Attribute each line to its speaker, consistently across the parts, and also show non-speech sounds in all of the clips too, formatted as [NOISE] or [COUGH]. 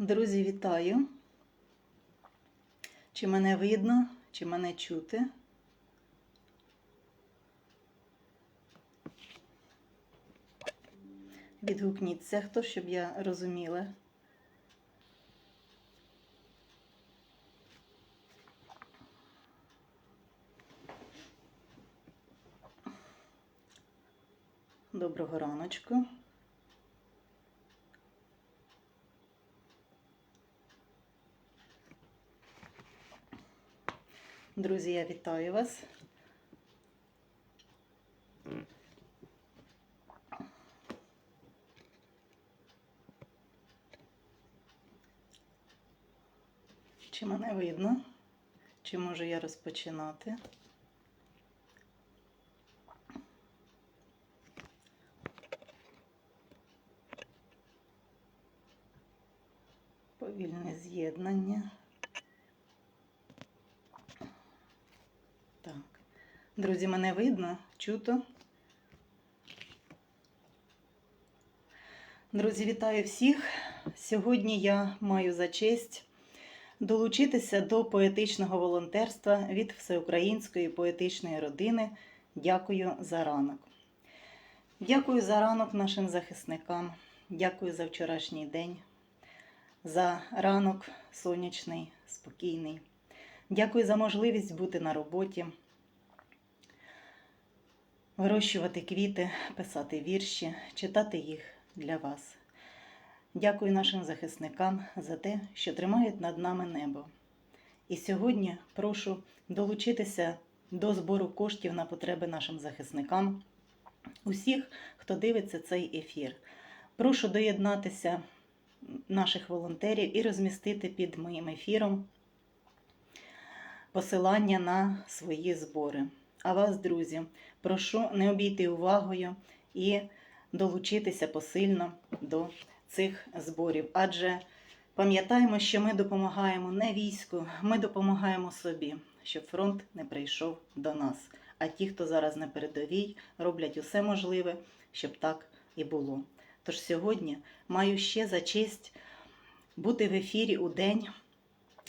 Speaker 1: Друзі, вітаю! Чи мене видно, чи мене чути? Відгукніться, хто, щоб я розуміла. Доброго раночку. Друзі, я вітаю вас. Чи мене видно? Чи можу я розпочинати? Повільне з'єднання. Так. Друзі, мене видно, чуто. Друзі, вітаю всіх. Сьогодні я маю за честь долучитися до поетичного волонтерства від Всеукраїнської поетичної родини. Дякую за ранок. Дякую за ранок нашим захисникам. Дякую за вчорашній день, за ранок сонячний, спокійний. Дякую за можливість бути на роботі, вирощувати квіти, писати вірші, читати їх для вас. Дякую нашим захисникам за те, що тримають над нами небо. І сьогодні прошу долучитися до збору коштів на потреби нашим захисникам, усіх, хто дивиться цей ефір. Прошу доєднатися наших волонтерів і розмістити під моїм ефіром посилання на свої збори. А вас, друзі, прошу не обійти увагою і долучитися посильно до цих зборів. Адже пам'ятаємо, що ми допомагаємо не війську, ми допомагаємо собі, щоб фронт не прийшов до нас. А ті, хто зараз на передовій, роблять усе можливе, щоб так і було. Тож сьогодні маю ще за честь бути в ефірі у день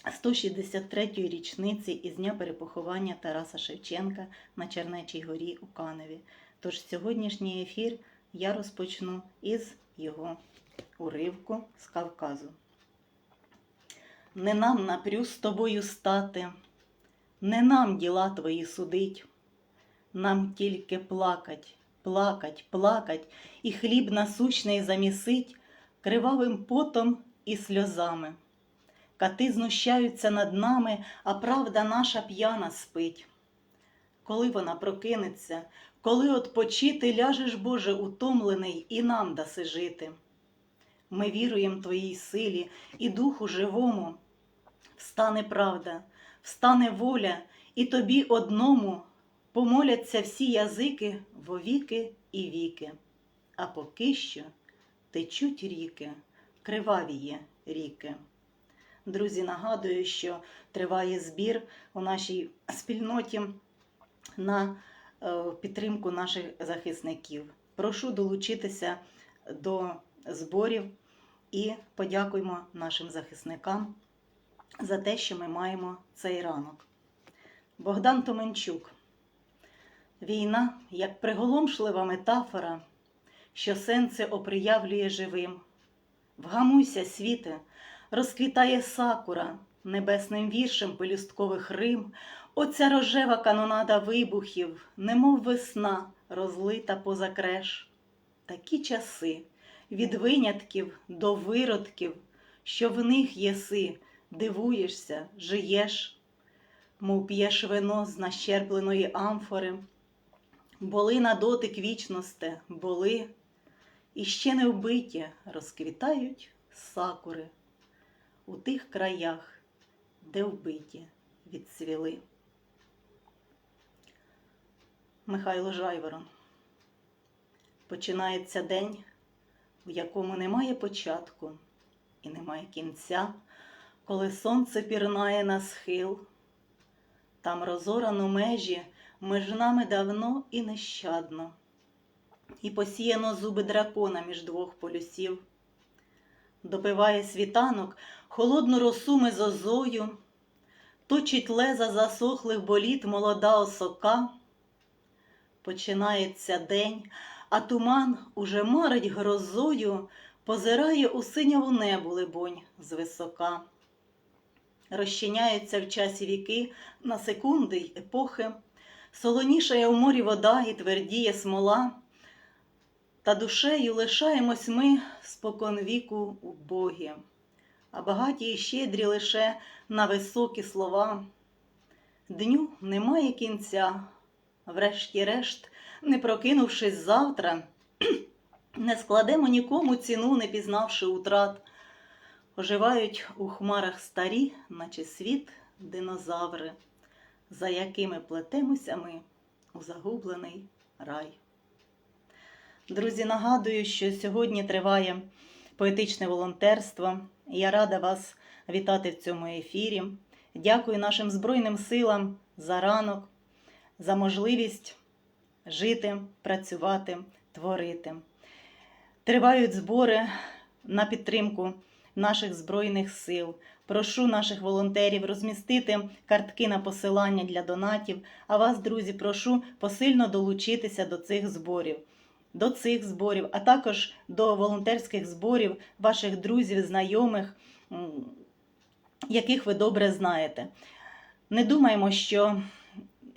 Speaker 1: 163-ї річниці із дня перепоховання Тараса Шевченка на Чернечій горі у Каневі. Тож сьогоднішній ефір я розпочну із його уривку з Кавказу. Не нам напрю з тобою стати, не нам діла твої судить, нам тільки плакать, плакать, плакать, і хліб насущний замісить кривавим потом і сльозами. Кати знущаються над нами, а правда наша п'яна спить. Коли вона прокинеться, коли отпочити ляжеш, Боже, утомлений, і нам даси жити. Ми віруємо Твоїй силі і Духу живому. Встане правда, встане воля, і тобі одному помоляться всі язики вовіки і віки. А поки що течуть ріки, кривавіє ріки. Друзі, нагадую, що триває збір у нашій спільноті на е, підтримку наших захисників. Прошу долучитися до зборів і подякуємо нашим захисникам за те, що ми маємо цей ранок. Богдан Томенчук. Війна як приголомшлива метафора, що сенце оприявлює живим. Вгамуйся, світе, розквітає сакура небесним віршем пелюсткових рим. Оця рожева канонада вибухів, немов весна, розлита поза креш. Такі часи від винятків до виродків, що в них єси, дивуєшся, жиєш, мов п'єш вино з нащерпленої амфори, боли на дотик вічносте, боли, і ще не вбиті розквітають сакури у тих краях, де вбиті відцвіли. Михайло Жайворон. Починається день, в якому немає початку і немає кінця, коли сонце пірнає на схил. Там розорано межі між нами давно і нещадно, і посіяно зуби дракона між двох полюсів. Допиває світанок, холодну росу мезозою, точить леза засохлих боліт молода осока. Починається день, а туман уже марить грозою, позирає у синяву небу, либонь, звисока. Розчиняються в часі віки на секунди й епохи, солонішає у морі вода і твердіє смола, та душею лишаємось ми спокон віку убогі, а багаті й щедрі лише на високі слова. Дню немає кінця, врешті-решт, не прокинувшись завтра, [CLEARS THROAT] не складемо нікому ціну, не пізнавши утрат. Оживають у хмарах старі, наче світ динозаври, за якими плетемося ми у загублений рай. Друзі, нагадую, що сьогодні триває поетичне волонтерство. Я рада вас вітати в цьому ефірі. Дякую нашим Збройним силам за ранок, за можливість жити, працювати, творити. Тривають збори на підтримку наших Збройних сил. Прошу наших волонтерів розмістити картки на посилання для донатів. А вас, друзі, прошу посильно долучитися до цих зборів. До цих зборів, а також до волонтерських зборів ваших друзів, знайомих, яких ви добре знаєте. Не думаємо, що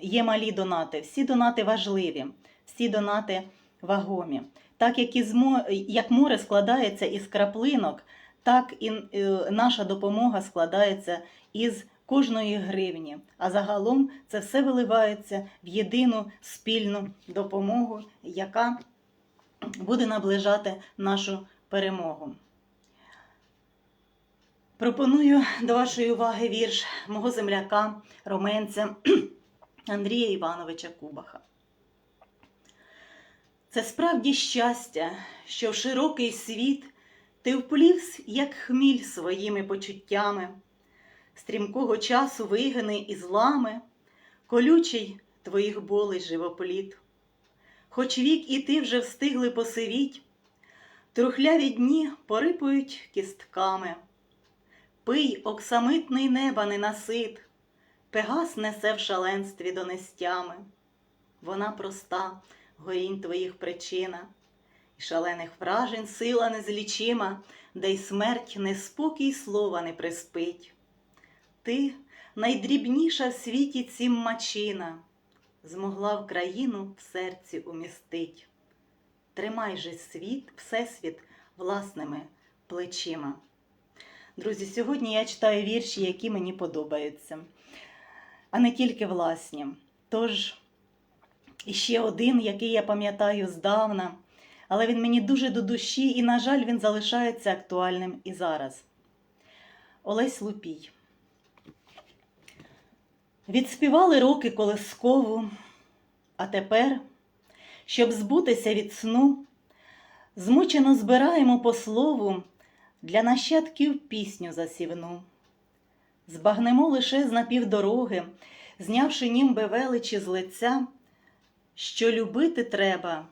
Speaker 1: є малі донати. Всі донати важливі, всі донати вагомі. Так як, із мо- як море складається із краплинок, так і е, наша допомога складається із кожної гривні. А загалом це все виливається в єдину спільну допомогу, яка буде наближати нашу перемогу. Пропоную до вашої уваги вірш мого земляка, роменця [CLEARS THROAT] Андрія Івановича Кубаха. Це справді щастя, що в широкий світ ти вплівсь, як хміль своїми почуттями, стрімкого часу вигини і злами, колючий твоїх болей живопліт. Хоч вік і ти вже встигли посивіть, трухляві дні порипують кістками. Пий оксамитний неба ненасит, Пегас несе в шаленстві донестями. Вона проста, горінь твоїх причина, І шалених вражень сила незлічима, де й смерть неспокій слова не приспить. Ти найдрібніша в світі цім мачина, Змогла в країну в серці умістить. Тримай же світ, всесвіт власними плечима. Друзі, сьогодні я читаю вірші, які мені подобаються, а не тільки власні. Тож, іще один, який я пам'ятаю здавна, але він мені дуже до душі, і, на жаль, він залишається актуальним і зараз. Олесь Лупій. Відспівали роки колискову, а тепер, щоб збутися від сну, змучено збираємо по слову для нащадків пісню засівну. Збагнемо лише з напівдороги, знявши німби величі з лиця, що любити треба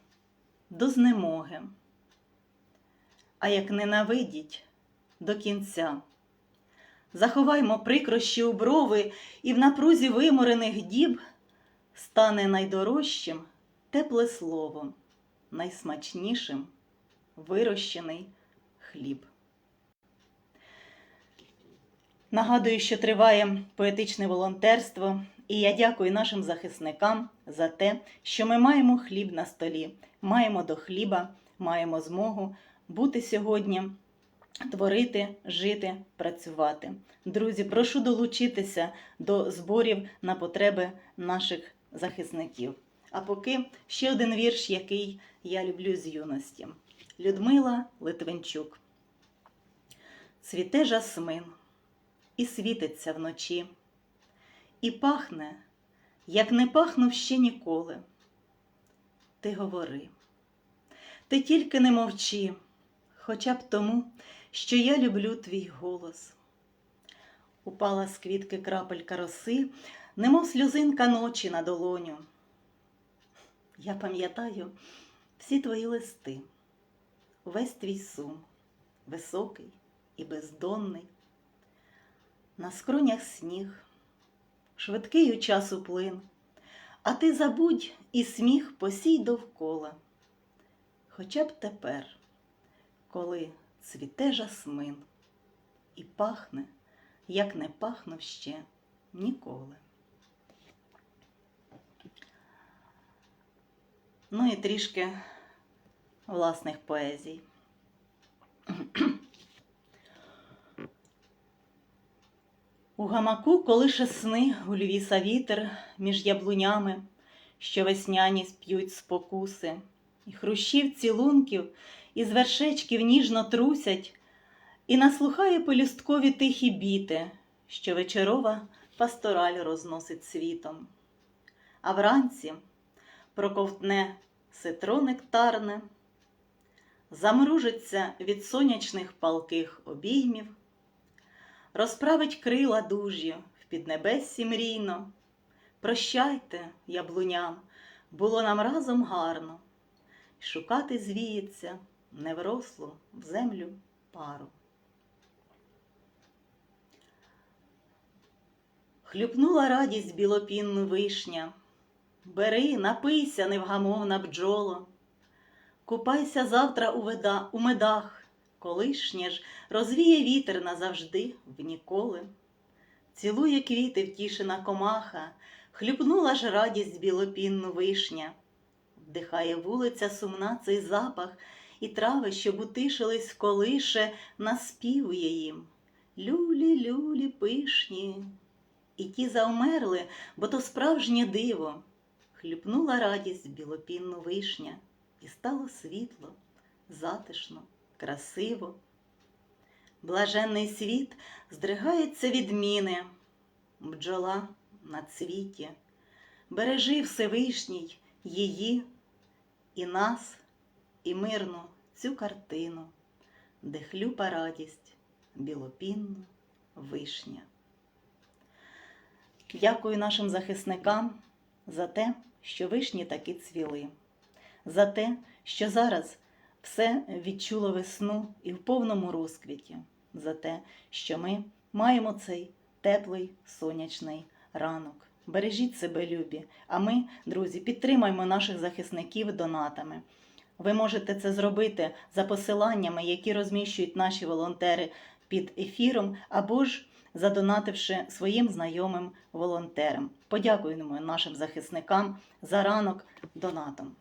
Speaker 1: до знемоги, а як ненавидіть до кінця. Заховаймо прикрощі у брови, і в напрузі виморених діб стане найдорожчим тепле слово, найсмачнішим вирощений хліб. Нагадую, що триває поетичне волонтерство, і я дякую нашим захисникам за те, що ми маємо хліб на столі, маємо до хліба, маємо змогу бути сьогодні, творити, жити, працювати. Друзі, прошу долучитися до зборів на потреби наших захисників. А поки ще один вірш, який я люблю з юності. Людмила Литвинчук. Цвіте жасмин і світиться вночі, і пахне, як не пахнув ще ніколи. Ти говори, ти тільки не мовчи, хоча б тому, що я люблю твій голос. Упала з квітки крапелька роси, немов сльозинка ночі на долоню. Я пам'ятаю всі твої листи, весь твій сум, високий і бездонний. На скронях сніг, швидкий у часу плин, а ти забудь і сміх посій довкола. Хоча б тепер, коли цвіте жасмин і пахне, як не пахнув ще ніколи. Ну і трішки власних поезій. У гамаку колише сни у львіса вітер між яблунями, що весняні сп'ють спокуси, і хрущів цілунків із вершечків ніжно трусять, і наслухає полюсткові тихі біти, що вечорова пастораль розносить світом. А вранці проковтне ситро нектарне, замружиться від сонячних палких обіймів, розправить крила дужі в піднебессі мрійно. Прощайте, яблуням, було нам разом гарно, шукати звіється неврослу в землю пару. Хлюпнула радість білопінну вишня. Бери, напийся, невгамовна бджоло. Купайся завтра у, веда, у медах, колишнє ж розвіє вітер назавжди в ніколи. Цілує квіти втішена комаха, хлюпнула ж радість білопінну вишня. Вдихає вулиця сумна цей запах, і трави, що бутишились колише, наспівує їм. Люлі, люлі, пишні. І ті завмерли, бо то справжнє диво. Хлюпнула радість білопінну вишня, і стало світло, затишно, красиво. Блаженний світ здригається від міни, бджола на цвіті, бережи Всевишній її і нас, і мирну цю картину, де хлюпа радість білопінну вишня. Дякую нашим захисникам за те, що вишні таки цвіли, за те, що зараз все відчуло весну і в повному розквіті, за те, що ми маємо цей теплий сонячний ранок. Бережіть себе, любі, а ми, друзі, підтримаємо наших захисників донатами. Ви можете це зробити за посиланнями, які розміщують наші волонтери під ефіром, або ж задонативши своїм знайомим волонтерам. Подякуємо нашим захисникам за ранок донатом.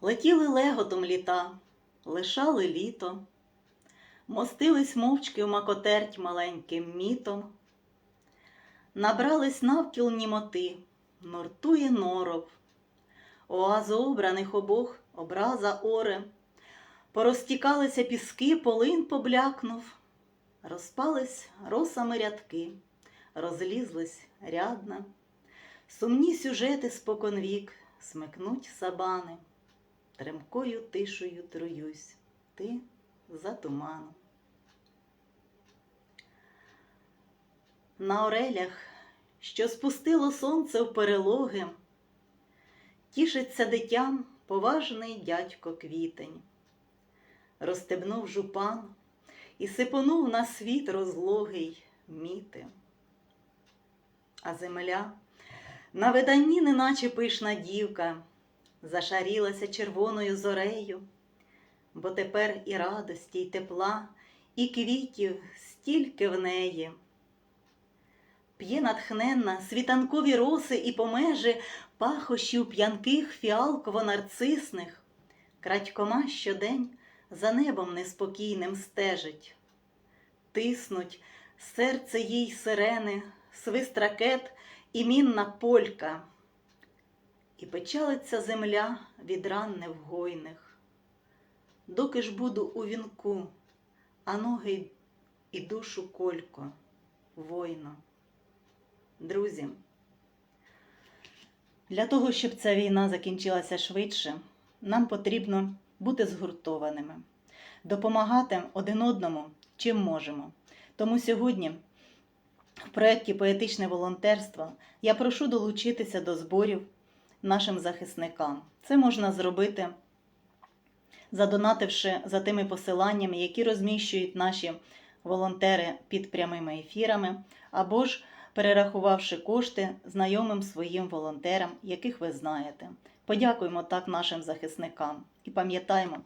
Speaker 1: Летіли леготом літа, лишали літо, мостились мовчки в макотерть маленьким мітом, набрались навкіл німоти, нортує норов, оазу обраних обох образа оре, порозтікалися піски, полин поблякнув, розпались росами рядки, розлізлись рядна, сумні сюжети споконвік смикнуть сабани, тремкою тишою труюсь, ти за туманом. На орелях, що спустило сонце в перелоги, тішиться дитям поважний дядько квітень, розстебнув жупан і сипонув на світ розлогий міти. А земля на виданні, неначе пишна дівка, зашарілася червоною зорею, бо тепер і радості, й тепла, і квітів стільки в неї. П'є натхненна світанкові роси і помежі пахощів п'янких фіалково-нарцисних, крадькома щодень за небом неспокійним стежить. Тиснуть серце їй сирени, свист ракет і мінна полька, і печалиться земля від ран невгойних. Доки ж буду у вінку, а ноги і душу колько, воїно. Друзі, для того, щоб ця війна закінчилася швидше, нам потрібно бути згуртованими, допомагати один одному, чим можемо. Тому сьогодні в проєкті Поетичне волонтерство я прошу долучитися до зборів нашим захисникам. Це можна зробити задонативши за тими посиланнями, які розміщують наші волонтери під прямими ефірами, або ж перерахувавши кошти знайомим своїм волонтерам, яких ви знаєте. Подякуємо так нашим захисникам і пам'ятаємо,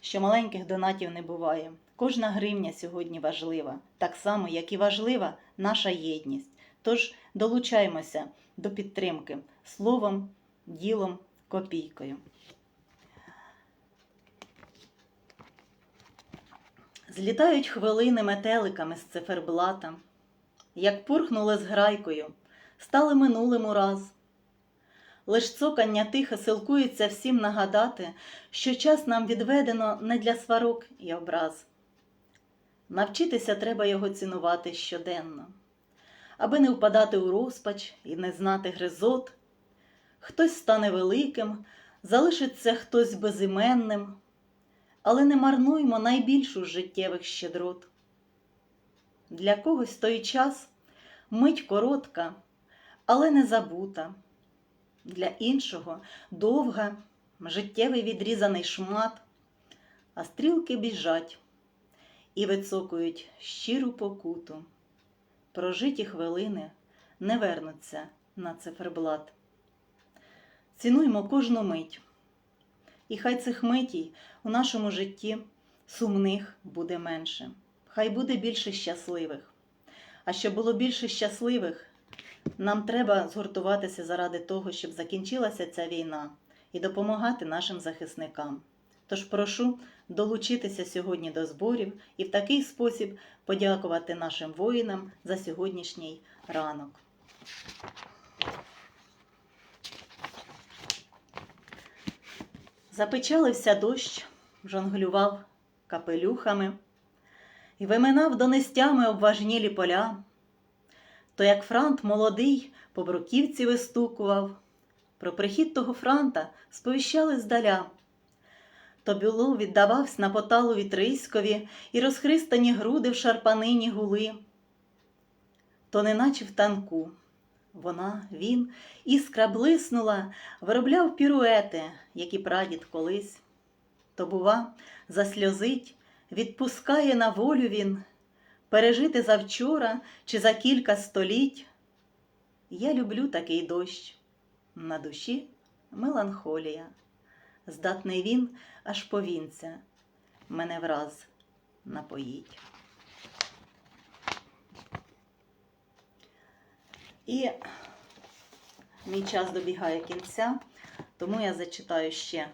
Speaker 1: що маленьких донатів не буває. Кожна гривня сьогодні важлива, так само, як і важлива наша єдність. Тож долучаємося до підтримки словом, ділом, копійкою. Злітають хвилини метеликами з циферблата, як пурхнули з грайкою, стали минулим ураз. Лиш цокання тихо силкується всім нагадати, що час нам відведено не для сварок і образ. Навчитися треба його цінувати щоденно, аби не впадати у розпач і не знати гризот. Хтось стане великим, залишиться хтось безіменним, але не марнуймо найбільшу з життєвих щедрот. Для когось той час мить коротка, але не забута. Для іншого довга, життєвий відрізаний шмат, а стрілки біжать і вицокують щиру покуту. Прожиті хвилини не вернуться на циферблат. Цінуймо кожну мить, і хай цих митій у нашому житті сумних буде менше, хай буде більше щасливих. А щоб було більше щасливих, нам треба згуртуватися заради того, щоб закінчилася ця війна і допомагати нашим захисникам. Тож прошу долучитися сьогодні до зборів і в такий спосіб подякувати нашим воїнам за сьогоднішній ранок. Запечалився дощ, жонглював капелюхами і виминав донестями обважнілі поля. То як франт молодий по бруківці вистукував, про прихід того франта сповіщали здаля. То бюло віддававсь на поталу вітриськові і розхристані груди в шарпанині гули. То неначе в танку. Вона, він, іскра блиснула, виробляв піруети, які прадід колись. То, бува, засльозить, відпускає на волю він, пережити завчора чи за кілька століть. Я люблю такий дощ, на душі меланхолія. Здатний він аж повінця, мене враз напоїть. І мій час добігає кінця, тому я зачитаю ще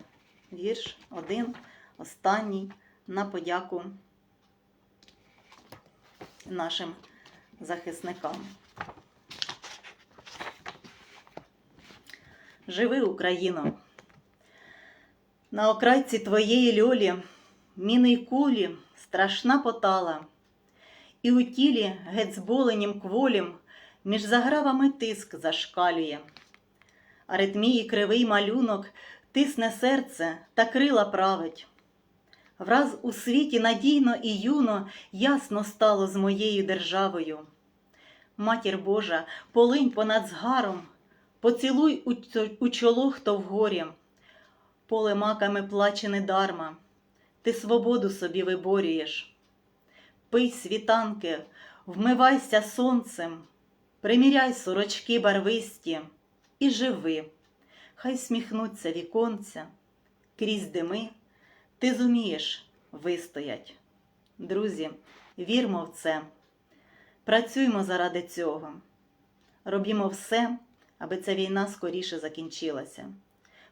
Speaker 1: вірш, один, останній, на подяку нашим захисникам. Живи, Україно! На окрайці твоєї льолі, міни й кулі, страшна потала, і у тілі геть зболенім кволім між загравами тиск зашкалює. Аритмії кривий малюнок тисне серце та крила править. Враз у світі надійно і юно ясно стало з моєю державою. Матір Божа, полинь понад згаром, поцілуй у, чоло, хто в горі. Поле маками плаче недарма, ти свободу собі виборюєш. Пий світанки, вмивайся сонцем, приміряй сорочки барвисті і живи, хай сміхнуться віконця, крізь дими ти зумієш вистоять. Друзі, вірмо в це, працюймо заради цього, робімо все, аби ця війна скоріше закінчилася.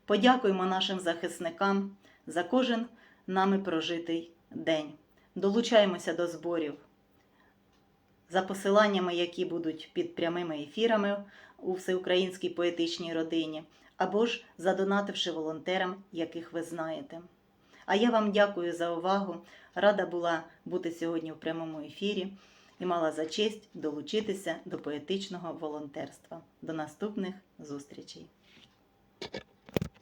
Speaker 1: Подякуємо нашим захисникам за кожен нами прожитий день. Долучаємося до зборів за посиланнями, які будуть під прямими ефірами у всеукраїнській поетичній родині, або ж задонативши волонтерам, яких ви знаєте. А я вам дякую за увагу. Рада була бути сьогодні в прямому ефірі і мала за честь долучитися до поетичного волонтерства. До наступних зустрічей!